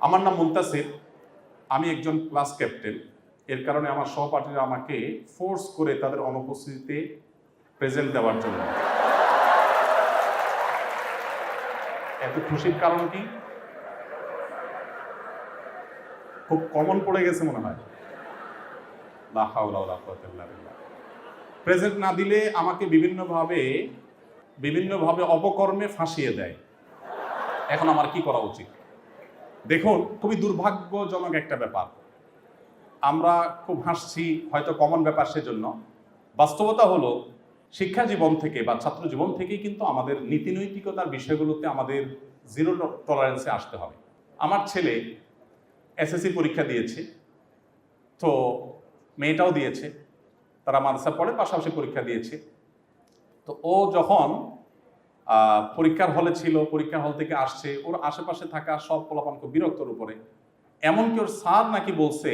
আমার নাম মুন্তাসির। আমি একজন ক্লাস ক্যাপ্টেন। এর কারণে আমার সহপাঠীরা আমাকে ফোর্স করে তাদের অনুপস্থিতিতে প্রেজেন্ট দেওয়ার জন্য। এত খুশির কারণ কি? খুব কমন পড়ে গেছে মনে হয়। প্রেজেন্ট না দিলে আমাকে বিভিন্নভাবে বিভিন্নভাবে অপকর্মে ফাঁসিয়ে দেয়। এখন আমার কি করা উচিত? দেখুন, খুবই দুর্ভাগ্যজনক একটা ব্যাপার। আমরা খুব হাসছি, হয়তো কমন ব্যাপার সেজন্য। বাস্তবতা হলো, শিক্ষা জীবন থেকে বা ছাত্র জীবন থেকেই কিন্তু আমাদের নীতি নৈতিকতার বিষয়গুলোতে আমাদের জিরো টলারেন্সে আসতে হবে। আমার ছেলে এসএসসি পরীক্ষা দিয়েছে, তো মেয়েটাও দিয়েছে, তারা মাদ্রাসা পড়ে পাশাপাশি পরীক্ষা দিয়েছে। তো ও যখন পরীক্ষার হলে ছিল, পরীক্ষার হল থেকে আসছে, ওর আশেপাশে থাকা সব পোলাপান খুব বিরক্তর উপরে। এমনকি ওর স্যার নাকি বলছে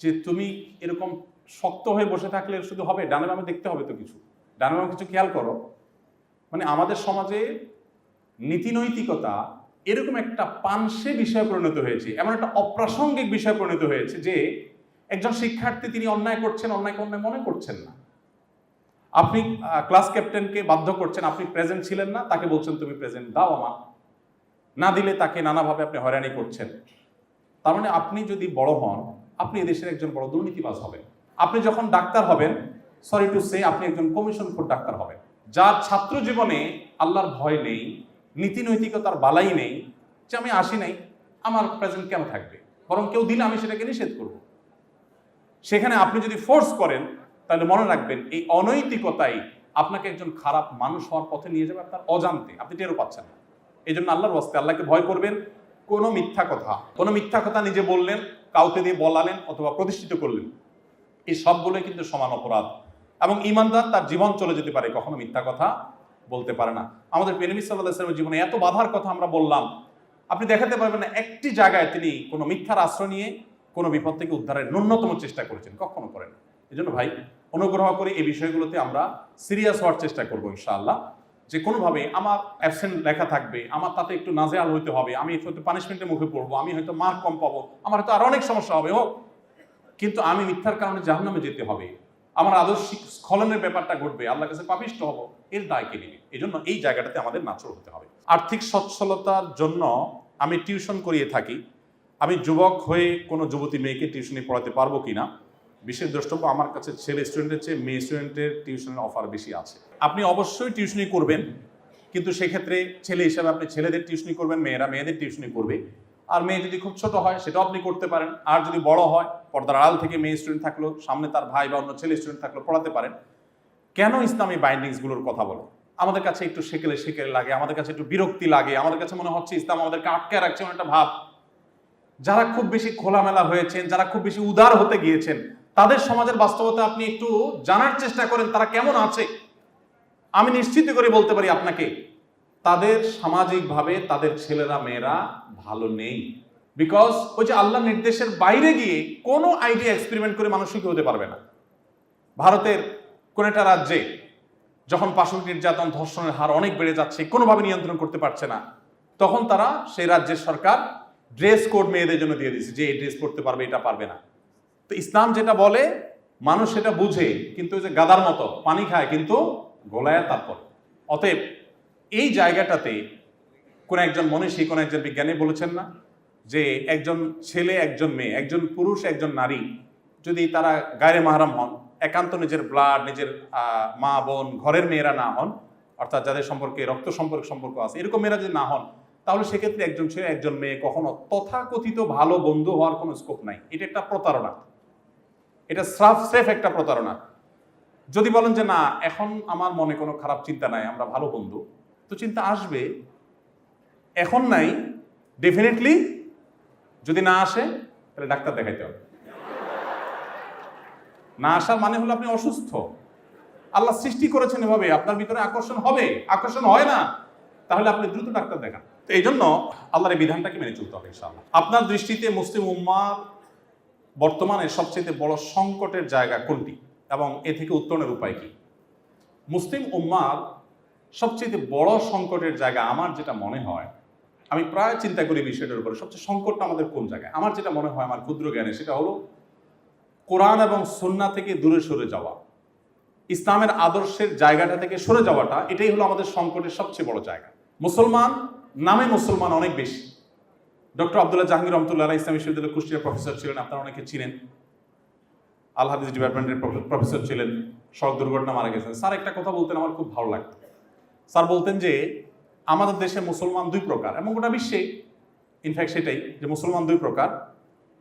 যে, তুমি এরকম শক্ত হয়ে বসে থাকলে শুধু হবে, ডানে বামে দেখতে হবে তো কিছু। ডানে বামে কিছু খেয়াল করো। মানে আমাদের সমাজে নীতি নৈতিকতা এরকম একটা পানসে বিষয়ে পরিণত হয়েছে, এমন একটা অপ্রাসঙ্গিক বিষয়ে পরিণত হয়েছে যে, একজন শিক্ষার্থী তিনি অন্যায় করছেন, অন্যায়কে অন্যায় মনে করছেন না। আপনি ক্লাস ক্যাপ্টেনকে বাধ্য করছেন, আপনি প্রেজেন্ট ছিলেন না, তাকে বলছেন, তুমি প্রেজেন্ট দাও আমার। না দিলে তাকে নানাভাবে আপনি হয়রানি করছেন। তার মানে আপনি যদি বড় হন, আপনি এদেশের একজন বড় দুর্নীতিবাজ হবেন। আপনি যখন ডাক্তার হবেন সরি টু সে আপনি একজন কমিশন ফোর ডাক্তার হবেন। যার ছাত্র জীবনে আল্লাহর ভয় নেই, নীতি নৈতিকতার বালাই নেই, যে আমি আসি নাই, আমার প্রেজেন্ট কেন থাকবে? বরং কেউ দিলে আমি সেটাকে নিষেধ করব। সেখানে আপনি যদি ফোর্স করেন তাহলে মনে রাখবেন, এই অনৈতিকতাই আপনাকে একজন খারাপ মানুষ হওয়ার পথে নিয়ে যাবে আপনার অজান্তে। আপনি টেরও পাচ্ছেন না। এই জন্য আল্লাহর বস্তে আল্লাহকে ভয় করবেন। কোনো মিথ্যা কথা, কোনো মিথ্যা কথা নিজে বললেন, কাউকে দিয়ে বলালেন অথবা প্রতিষ্ঠিত করলেন, এই সবগুলোই কিন্তু সমান অপরাধ। এবং ইমানদার তার জীবন চলে যেতে পারে, কখনো মিথ্যা কথা বলতে পারে না। আমাদের পেনমি সাল্লাহ ইসলামের জীবনে এত বাধার কথা আমরা বললাম, আপনি দেখাতে পারবেন না, একটি জায়গায় তিনি কোনো মিথ্যার আশ্রয় নিয়ে কোনো বিপদ থেকে উদ্ধারের ন্যূনতম চেষ্টা করেছেন, কখনো করেন এই জন্য ভাই অনুগ্রহ করে এই বিষয়গুলোতে আমরা সিরিয়াস হওয়ার চেষ্টা করব ইনশাআল্লাহ। যে কোনোভাবে আমার অ্যাবসেন্ট লেখা থাকবে, আমার তাতে একটু নাজেয়াল হইতে হবে, আমি হয়তো পানিশমেন্টের মুখে পড়ব, আমি হয়তো মার্ক কম পাবো, আমার হয়তো আরও অনেক সমস্যা হবে, হোক। কিন্তু আমি মিথ্যার কারণে জাহান্নামে যেতে হবে। আমার আদর্শিক স্খলনের ব্যাপারটা ঘটবে, আল্লাহর কাছে পাপিষ্ট হব, এর দায় কে নেবে? এই জন্য এই জায়গাটাতে আমাদের নাচর হতে হবে। আর্থিক সচ্ছলতার জন্য আমি টিউশন করিয়ে থাকি। আমি যুবক হয়ে কোনো যুবতী মেয়েকে টিউশনে পড়াতে পারব কিনা? বিশেষ দ্রষ্টব্য আমার কাছে ছেলে স্টুডেন্টের চেয়ে মেয়ে স্টুডেন্টের টিউশনের অফার বেশি আছে। আপনি অবশ্যই টিউশনি করবেন, কিন্তু সেক্ষেত্রে ছেলে হিসাবে আপনি ছেলেদের টিউশনি করবেন, মেয়েরা মেয়েদের টিউশনি করবে। আর মেয়ে যদি খুব ছোট হয়, সেটাও আপনি করতে পারেন। আর যদি বড় হয়, পর্দার আড়াল থেকে মেয়ে স্টুডেন্ট থাকল, সামনে তার ভাই বা অন্য ছেলে স্টুডেন্ট থাকল, পড়াতে পারেন। কেন ইসলামী বাইন্ডিংসগুলোর কথা বলো? আমাদের কাছে একটু সেকেলে সেকেলে লাগে, আমাদের কাছে একটু বিরক্তি লাগে, আমাদের কাছে মনে হচ্ছে ইসলাম আমাদেরকে আটকে রাখছে একটা ভাব। যারা খুব বেশি খোলামেলা হয়েছেন, যারা খুব বেশি উদার হতে গিয়েছেন তাদের সমাজের বাস্তবতা আপনি একটু জানার চেষ্টা করেন, তারা কেমন আছে? আমি নিশ্চিত করে বলতে পারি আপনাকে, তাদের সামাজিকভাবে তাদের ছেলেরা, মেয়েরা ভালো নেই। বিকজ ওই যে আল্লাহ নির্দেশের বাইরে গিয়ে কোনো আইডিয়া এক্সপেরিমেন্ট করে মানুষ হতে পারবে না। ভারতের কোন একটা রাজ্যে যখন পাশবিক নির্যাতন, ধর্ষণের হার অনেক বেড়ে যাচ্ছে, কোনোভাবে নিয়ন্ত্রণ করতে পারছে না, তখন তারা সেই রাজ্যের সরকার ড্রেস কোড মেয়েদের জন্য দিয়ে দিয়েছে যে এই ড্রেস করতে পারবে, এটা পারবে না। তো ইসলাম যেটা বলে, মানুষ সেটা বুঝে, কিন্তু যে গাদার মতো পানি খায়, কিন্তু গোলায় তারপর। অতএব এই জায়গাটাতে কোন একজন মনীষী, কোন একজন বিজ্ঞানী বলেছেন না যে একজন ছেলে, একজন মেয়ে, একজন পুরুষ, একজন নারী যদি তারা গায়ে মাহারাম হন, একান্ত নিজের ব্লাড নিজের মা, বোন, ঘরের মেয়েরা না হন, অর্থাৎ যাদের সম্পর্কে রক্ত সম্পর্ক সম্পর্ক আছে, এরকম মেয়েরা যদি না হন, তাহলে সেক্ষেত্রে একজন ছেলে, একজন মেয়ে কখনো তথাকথিত ভালো বন্ধু হওয়ার কোনো স্কোপ নাই। এটা একটা প্রতারণা। এটা সাফ সেফ একটা প্রতারণা। যদি বলেন যে, না, এখন আমার মনে কোনো খারাপ চিন্তা নাই, আমরা ভালো বন্ধু। তো চিন্তা আসবে। এখন নাই ডেফিনেটলি যদি না আসে, তাহলে ডাক্তার দেখাইতে হবে। না আসার মানে হলো আপনি অসুস্থ। আল্লাহ সৃষ্টি করেছেন এভাবে, আপনার ভিতরে আকর্ষণ হবে, আকর্ষণ হয় না। তাহলে আপনি দ্রুত ডাক্তার দেখান। তো এই জন্য আল্লাহর এই বিধানটাকে মেনে চলতে হবে ইনশাআল্লাহ। আপনার দৃষ্টিতে মুসলিম উম্মার বর্তমানে সবচেয়ে বড় সংকটের জায়গা কোনটি? এবং এ থেকে উত্তরণের উপায় কি? মুসলিম উম্মার সবচেয়ে বড় সংকটের জায়গা আমার যেটা মনে হয়, আমি প্রায় চিন্তা করি বিষয়টার উপরে, সবচেয়ে সংকটটা আমাদের কোন জায়গায়? আমার যেটা মনে হয়, আমার ক্ষুদ্র জ্ঞানে, সেটা হলো কোরআন এবং সন্না থেকে দূরে সরে যাওয়া। ইসলামের আদর্শের জায়গাটা থেকে সরে যাওয়াটা, এটাই হলো আমাদের সংকটের সবচেয়ে বড় জায়গা। মুসলমান নামে মুসলমান অনেক বেশি। ডক্টর আবদুল্লাহ জাহাঙ্গীর রহমতুল্লাহ ইসলাম বিশ্ববিদ্যালয়ের কুষ্টিয়ার প্রফেসর ছিলেন, আপনারা অনেকে চিনেন। আল হাদিস ডিপার্টমেন্টের প্রফেসর ছিলেন, সড়ক দুর্ঘটনা মারা গেছেন। স্যার, একটা কথা বলতেন আমার খুব ভালো লাগতো। স্যার বলতেন যে, আমাদের দেশে মুসলমান দুই প্রকার এবং গোটা বিশ্বে ইনফ্যাক্ট সেটাই যে মুসলমান দুই প্রকার।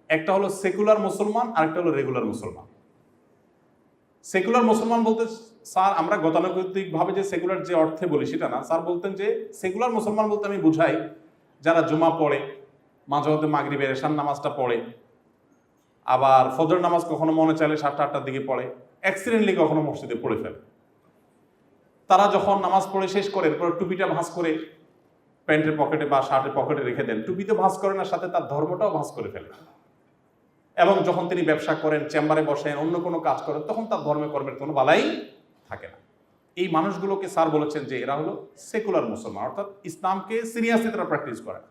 একটা হলো সেকুলার মুসলমান, আর একটা হলো রেগুলার মুসলমান। সেকুলার মুসলমান বলতে, স্যার, আমরা গতানুগতিকভাবে যে সেকুলার যে অর্থে বলি সেটা না। স্যার বলতেন যে সেকুলার মুসলমান বলতে আমি বুঝাই, যারা জুমা পড়ে মাঝে মধ্যে মাগরিবের এশান নামাজটা পড়ে। আবার ফজর নামাজ কখনো মনে চাইলে সাতটা, আটটার দিকে পড়ে। অ্যাক্সিডেন্টলি কখনো মসজিদে পড়ে ফেলে। তারা যখন নামাজ পড়ে শেষ করে, এরপর টুপিটা ভাঁজ করে প্যান্টের পকেটে বা শার্টের পকেটে রেখে দেন। টুপিতে ভাঁজ করেন আর সাথে তার ধর্মটাও ভাঁজ করে ফেলে এবং যখন তিনি ব্যবসা করেন, চেম্বারে বসেন, অন্য কোনো কাজ করেন, তখন তার ধর্মে কর্মের কোনো বালাই থাকে না। এই মানুষগুলোকে স্যার বলেছেন যে এরা হলো সেকুলার মুসলমান, অর্থাৎ ইসলামকে সিরিয়াসলি তারা প্র্যাকটিস করে না।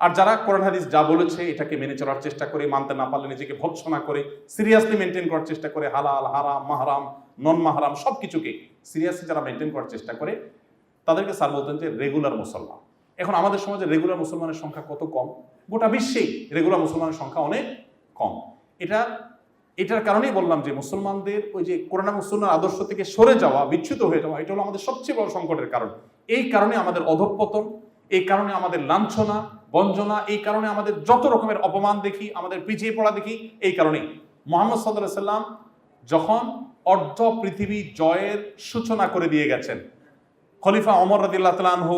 আর যারা কোরআন হাদিস যা বলেছে এটাকে মেনে চলার চেষ্টা করে, মানতে না পারলে নিজেকে ভৎসনা করে সিরিয়াসলি মেনটেন করার চেষ্টা করে, হালাল, হারাম, মাহারাম নন মাহারাম সব কিছুকে সিরিয়াসলি যারা মেনটেন করার চেষ্টা করে, তাদেরকে স্যার বলতেন যে রেগুলার মুসলমান। এখন আমাদের সমাজে রেগুলার মুসলমানের সংখ্যা কত কম? গোটা বিশ্বেই রেগুলার মুসলমানের সংখ্যা অনেক কম। এটা, এটার কারণেই বললাম যে মুসলমানদের ওই যে কোরআন মুসলমান আদর্শ থেকে সরে যাওয়া, বিচ্যুত হয়ে যাওয়া, এটা হলো আমাদের সবচেয়ে বড় সংকটের কারণ। এই কারণে আমাদের অধঃপতন, এই কারণে আমাদের লাঞ্ছনা বঞ্জনা, এই কারণে আমাদের যত রকমের অপমান দেখি, আমাদের পিছিয়ে পড়া দেখি, এই কারণেই। মোহাম্মদ সাল্লাহ সাল্লাম যখন অর্ধ পৃথিবী জয়ের সূচনা করে দিয়ে গেছেন, খলিফা অমর রাদিল্লাহ তালানহ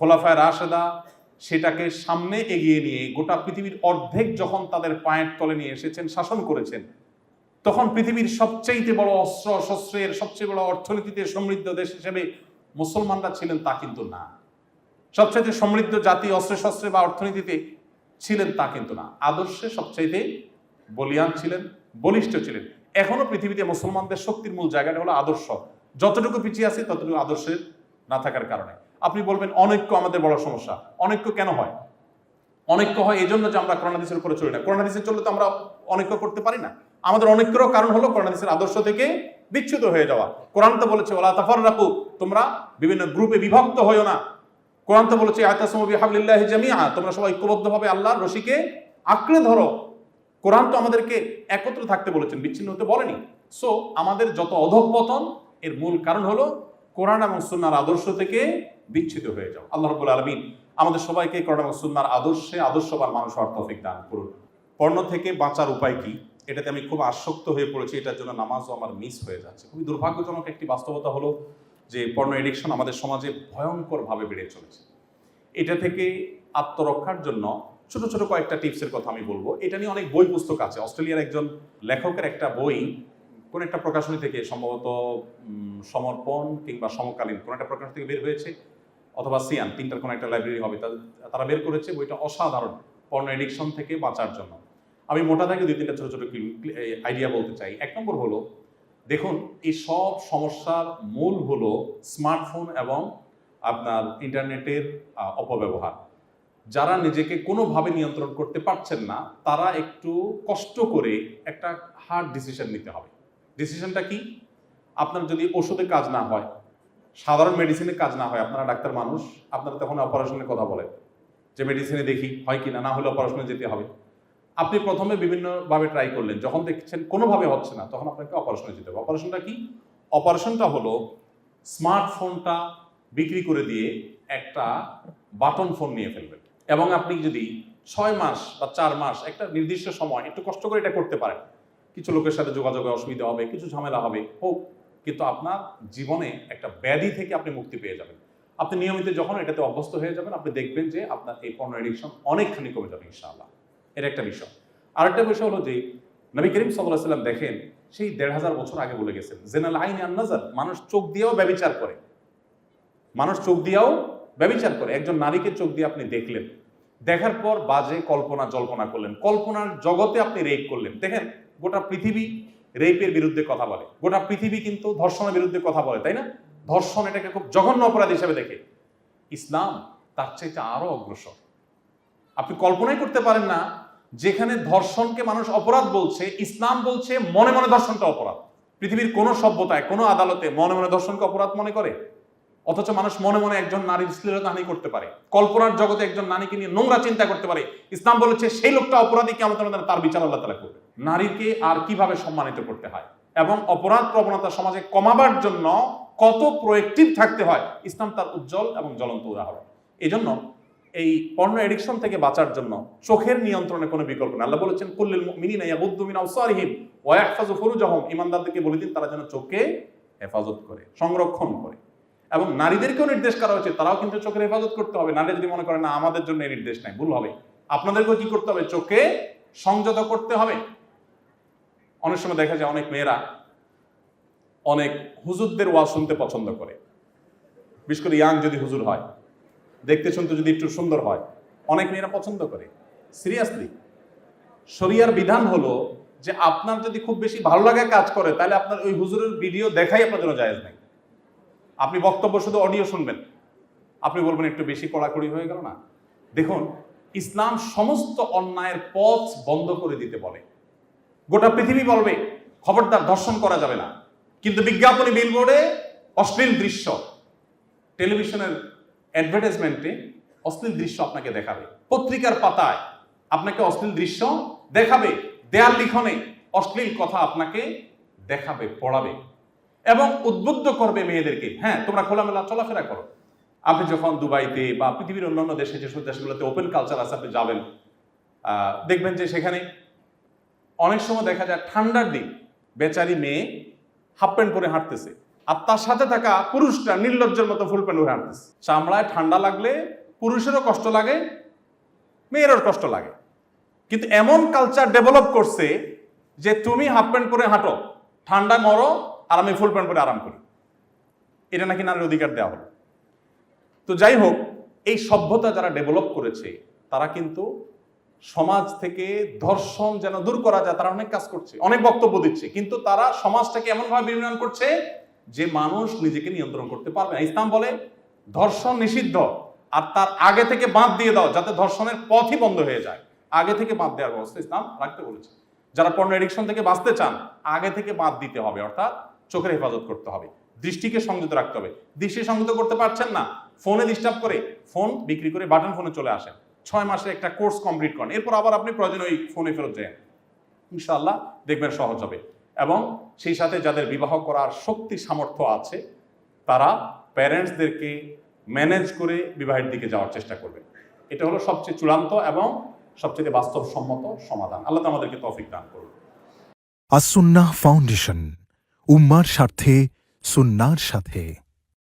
খোলাফায় রাশেদা, সেটাকে সামনে এগিয়ে নিয়ে, গোটা পৃথিবীর অর্ধেক যখন তাদের পায়ের তলে নিয়ে এসেছেন, শাসন করেছেন, তখন পৃথিবীর সবচেয়ে বড় অস্ত্র, শস্ত্রের সবচেয়ে বড় অর্থনীতিতে সমৃদ্ধ দেশ হিসেবে মুসলমানরা ছিলেন তা কিন্তু না। সবচাইতে সমৃদ্ধ জাতি অস্ত্রে শস্ত্রে বা অর্থনীতিতে ছিলেন তা কিন্তু না। আদর্শে সবচাইতে বলিয়ান ছিলেন, বলিষ্ঠ ছিলেন। এখনও পৃথিবীতে মুসলমানদের শক্তির মূল জায়গাটা হলো আদর্শ। যতটুকু পিছিয়ে আছে, ততটুকু আদর্শের না থাকার কারণে। আপনি বলবেন, অনৈক্য আমাদের বড় সমস্যা। অনৈক্য কেন হয়? অনৈক্য হয় এই জন্য যে আমরা করোনাদিসের উপরে চলি না। করোনাদিসে চললে তো আমরা অনৈক্য করতে পারি না। আমাদের অনৈক্যরও কারণ হলো করোনাদিসের আদর্শ থেকে বিচ্যুত হয়ে যাওয়া। কোরআন তো বলেছে ওলা তাফর রাখু তোমরা বিভিন্ন গ্রুপে বিভক্ত হইও না। কোরআন তো বলেছে আয়তাসমবি হাবলিল্লাহ জামিয়া তোমরা সবাই ঐক্যবদ্ধভাবে আল্লাহর রশিকে আঁকড়ে ধরো। কোরআন তো আমাদেরকে একত্র থাকতে বলেছেন, বিচ্ছিন্ন হতে বলেনি। সো আমাদের যত অধঃপতন, এর মূল কারণ হলো কোরআন এবং সুন্নার আদর্শ থেকে বিচ্ছিত হয়ে যাও। আল্লাহ রবুল আলমিন আমাদের সবাইকে কোরআন এবং সুন্নার আদর্শে আদর্শবান মানুষ অর্থফিক দান করুন। পর্ণ থেকে বাঁচার উপায় কি? এটাতে আমি খুব আসক্ত হয়ে পড়েছি, এটার জন্য নামাজও আমার মিস হয়ে যাচ্ছে। খুবই দুর্ভাগ্যজনক একটি বাস্তবতা হলো যে পর্ণ এডিকশন আমাদের সমাজে ভয়ঙ্করভাবে বেড়ে চলেছে। এটা থেকে আত্মরক্ষার জন্য ছোট ছোট কয়েকটা টিপসের কথা আমি বলব। এটা নিয়ে অনেক বই পুস্তক আছে। অস্ট্রেলিয়ার একজন লেখকের একটা বই, কোন একটা প্রকাশনী থেকে সম্ভবত সমর্পণ কিংবা সমকালীন কোন একটা প্রকাশনী থেকে বের হয়েছে, অথবা সিয়ান, তিনটার কোনো একটা লাইব্রেরি হবে তারা বের করেছে বইটা অসাধারণ পর্ণ এডিকশন থেকে বাঁচার জন্য। আমি মোটা থেকে দুই তিনটা ছোট ছোট আইডিয়া বলতে চাই। এক নম্বর হলো দেখুন, এই সব সমস্যার মূল হলো স্মার্টফোন এবং আপনার ইন্টারনেটের অপব্যবহার। যারা নিজেকে কোনোভাবে নিয়ন্ত্রণ করতে পারছেন না, তারা একটু কষ্ট করে একটা হার্ড ডিসিশন নিতে হবে। ডিসিশনটা কি? আপনার যদি ওষুধে কাজ না হয়, সাধারণ মেডিসিনে কাজ না হয়, আপনারা ডাক্তার মানুষ, আপনারা তখন অপারেশনের কথা বলেন। যে মেডিসিনে দেখি, হয় কি না না হলে অপারেশনে যেতে হবে। আপনি প্রথমে বিভিন্নভাবে ট্রাই করলেন, যখন দেখছেন কোনোভাবে হচ্ছে না, তখন আপনাকে অপারেশনে যেতে হবে। অপারেশনটা কি? অপারেশনটা হলো স্মার্টফোনটা বিক্রি করে দিয়ে একটা বাটন ফোন নিয়ে ফেলবেন। এবং আপনি যদি ছয় মাস বা চার মাস একটা নির্দিষ্ট সময় একটু কষ্ট করে এটা করতে পারেন, কিছু লোকের সাথে যোগাযোগে অসুবিধা হবে, কিছু ঝামেলা হবে, হোক, কিন্তু আপনার জীবনে একটা ব্যাধি থেকে আপনি মুক্তি পেয়ে যাবেন। আপনি নিয়মিত যখন এটাতে অভ্যস্ত হয়ে যাবেন, আপনি দেখবেন যে আপনার এই পর্ণ এডিকশন অনেকখানি কমে যাবে, ইনশাআল্লাহ। এটা একটা বিষয়। আরেকটা বিষয় হলো যে, নবী করিম সাল্লাহ সাল্লাম দেখেন, সেই দেড় হাজার বছর আগে বলে গেছেন জেনাল আইন আন্নাজার মানুষ চোখ দিয়েও ব্যবিচার করে। মানুষ চোখ দিয়েও ব্যবিচার করে। একজন নারীকে চোখ দিয়ে আপনি দেখলেন। দেখার পর বাজে কল্পনা, জল্পনা করলেন। কল্পনার জগতে আপনি রেপ করলেন। দেখেন, গোটা পৃথিবী রেপের বিরুদ্ধে কথা বলে। গোটা পৃথিবী কিন্তু ধর্ষণের বিরুদ্ধে কথা বলে, তাই না? ধর্ষণ এটাকে খুব জঘন্য অপরাধ হিসেবে দেখে। ইসলাম তার চাইতে আরও অগ্রসর। আপনি কল্পনাই করতে পারেন না যেখানে ধর্ষণকে মানুষ অপরাধ বলছে, ইসলাম বলছে, মনে মনে ধর্ষণটা অপরাধ। পৃথিবীর কোনো সভ্যতায়, কোনো আদালতে মনে মনে ধর্ষণকে অপরাধ মনে করে? অথচ মানুষ মনে মনে একজন নারীর শ্লীলতাহানি করতে পারে। কল্পনার জগতে একজন নারীকে নিয়ে নোংরা চিন্তা করতে পারে। ইসলাম বলেছে, সেই লোকটা অপরাধী কি আমাদের তার বিচার আল্লাহ তালা করবে। নারীকে আর কীভাবে সম্মানিত করতে হয়? এবং অপরাধ প্রবণতা সমাজে কমাবার জন্য কত প্রোয়েক্টিভ থাকতে হয়? ইসলাম তার উজ্জ্বল এবং জ্বলন্ত উদাহরণ। এই জন্য এই পর্ণ এডিকশন থেকে বাঁচার জন্য চোখের নিয়ন্ত্রণে কোনো বিকল্প নেই। আল্লাহ বলেছেন, কুল্লিল মিনিনা ইয়াগুদ্দু মিন আবসারিহিম ওয়া ইয়াহফাজু ফুরুজাহুম। ঈমানদারদেরকে বলে দিন, তারা যেন চোখকে হেফাজত করে, সংরক্ষণ করে। এবং নারীদেরকেও নির্দেশ করা হয়েছে, তারাও কিন্তু চোখের হেফাজত করতে হবে। নারী যদি মনে করে, না, আমাদের জন্য এই নির্দেশ নাই, ভুল হবে। আপনাদেরকেও কি করতে হবে? চোখে সংযত করতে হবে। অনেক সময় দেখা যায়, অনেক মেয়েরা অনেক হুজুরদের ওয়াজ শুনতে পছন্দ করে। বিশেষ করে ইয়াং যদি হুজুর হয় দেখতে শুনতে যদি একটু সুন্দর হয়। অনেক মেয়েরা পছন্দ করে। সিরিয়াসলি শরিয়ার বিধান হলো যে আপনার যদি খুব বেশি ভালো লাগা কাজ করে, তাহলে আপনার ওই হুজুরের ভিডিও দেখাই আপনার জন্য জায়েজ নাই। আপনি বক্তব্য শুধু অডিও শুনবেন। আপনি বলবেন, একটু বেশি কড়াকড়ি হয়ে গেল না? দেখুন, ইসলাম সমস্ত অন্যায়ের পথ বন্ধ করে দিতে বলে। গোটা পৃথিবী বলবে, খবরদার দর্শন করা যাবে না। কিন্তু বিজ্ঞাপনী বিলবোর্ডে অশ্লীল দৃশ্য। টেলিভিশনের অ্যাডভার্টাইজমেন্টে অশ্লীল দৃশ্য আপনাকে দেখাবে। পত্রিকার পাতায় আপনাকে অশ্লীল দৃশ্য দেখাবে। দেয়াল লিখনে অশ্লীল কথা আপনাকে দেখাবে, পড়াবে এবং উদ্বুদ্ধ করবে মেয়েদেরকে। হ্যাঁ তোমরা খোলামেলা চলাফেরা করো। আপনি যখন দুবাইতে বা পৃথিবীর অন্যান্য দেশে যেসব দেশগুলোতে ওপেন কালচার আছে, আপনি যাবেন দেখবেন যে সেখানে অনেক সময় দেখা যায় ঠান্ডার দিন বেচারি মেয়ে হাফ প্যান্ট পরে হাঁটতেছে। আর তার সাথে থাকা পুরুষটা নির্লজ্জের মতো ফুল প্যান্ট পরে হাঁটতেছে চামড়ায় ঠান্ডা লাগলে পুরুষেরও কষ্ট লাগে, মেয়েরও কষ্ট লাগে। কিন্তু এমন কালচার ডেভেলপ করছে যে তুমি হাফ প্যান্ট পরে হাঁটো, ঠান্ডা মরো আর আমি ফুল প্যান্ট পরে আরাম করি। এটা নাকি নারীর অধিকার দেওয়া হলো। তো যাই হোক, এই সভ্যতা যারা ডেভেলপ করেছে, তারা কিন্তু সমাজ থেকে ধর্ষণ যেন দূর করা যায়, তারা অনেক কাজ করছে, অনেক বক্তব্য দিচ্ছে। কিন্তু তারা সমাজটাকে এমনভাবে বিনিয়োগ করছে যে মানুষ নিজেকে নিয়ন্ত্রণ করতে পারবে না। ইসলাম বলে, ধর্ষণ নিষিদ্ধ, আর তার আগে থেকে বাঁধ দিয়ে দাও, যাতে ধর্ষণের পথই বন্ধ হয়ে যায়। আগে থেকে বাঁধ দেওয়ার ব্যবস্থা ইসলাম রাখতে বলেছে। যারা পণ্য এডিকশন থেকে বাঁচতে চান, আগে থেকে বাঁধ দিতে হবে, অর্থাৎ চোখের হেফাজত করতে হবে। দৃষ্টিকে সংযত রাখতে হবে। দৃষ্টি সংযত করতে পারছেন না, ফোনে ডিস্টার্ব করে, ফোন বিক্রি করে বাটন ফোনে চলে আসেন। ছয় মাসে একটা কোর্স কমপ্লিট করেন। এরপর আবার আপনি প্রয়োজন ওই ফোনে ফেরত যান। ইনশাআল্লাহ দেখবেন সহজ হবে। এবং সেই সাথে যাদের বিবাহ করার শক্তি, সামর্থ্য আছে, তারা প্যারেন্টসদেরকে ম্যানেজ করে বিবাহের দিকে যাওয়ার চেষ্টা করবে এটা হলো সবচেয়ে চূড়ান্ত এবং সবচেয়ে বাস্তবসম্মত সমাধান। আল্লাহ আমাদেরকে তফিক দান করুন। আসুন্না ফাউন্ডেশন, উম্মার স্বার্থে, সুন্নার সাথে।